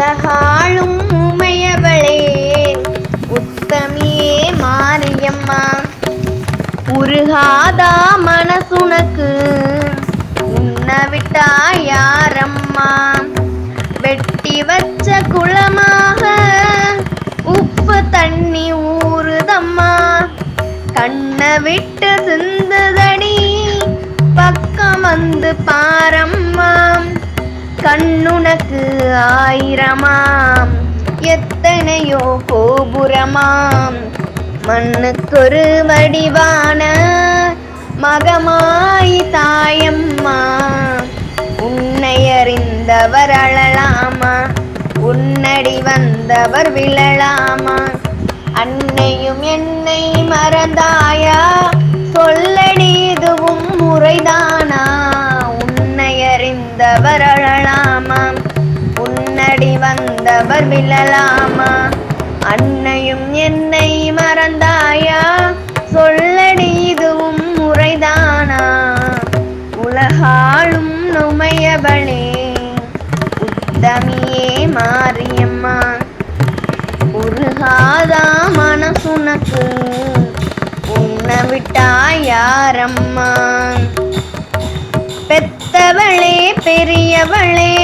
உலகாளும் உமையவளே உத்தமியே மாரியம்மா உருகாதா மனசுனக்கு. உன்னவிட்டா யாரம்மா? வெட்டி வச்ச குளமாக உப்பு தண்ணி ஊறுதம்மா. கண்ணை விட்டு சிந்துதடி பக்கம் வந்து பாரம்மா. கண்ணுனக்கு ஆயிரமாம். எத்தனையோ கோபுரமாம். மண்ணுக்கொரு வடிவான மகமாய் தாயம்மா. உன்னை அறிந்தவர் அழலாமா? உன்னடி வந்தவர் விழலாமா? அன்னையும் என்னை வந்தவர் விழலாமா? அன்னையும் என்னை மறந்தாயா? சொல்லடி இதுவும் முறைதானா? உலகாலும் நுமையவளே உத்தமியே மாரியம்மா. உருகாதா மனசுனக்கு உன்னை விட்டா யாரம்மா? பெத்தவளே பெரியவளே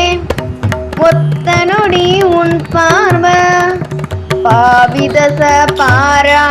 ஒத்தனொடி உன் பார்வ. பாவிதச பாரா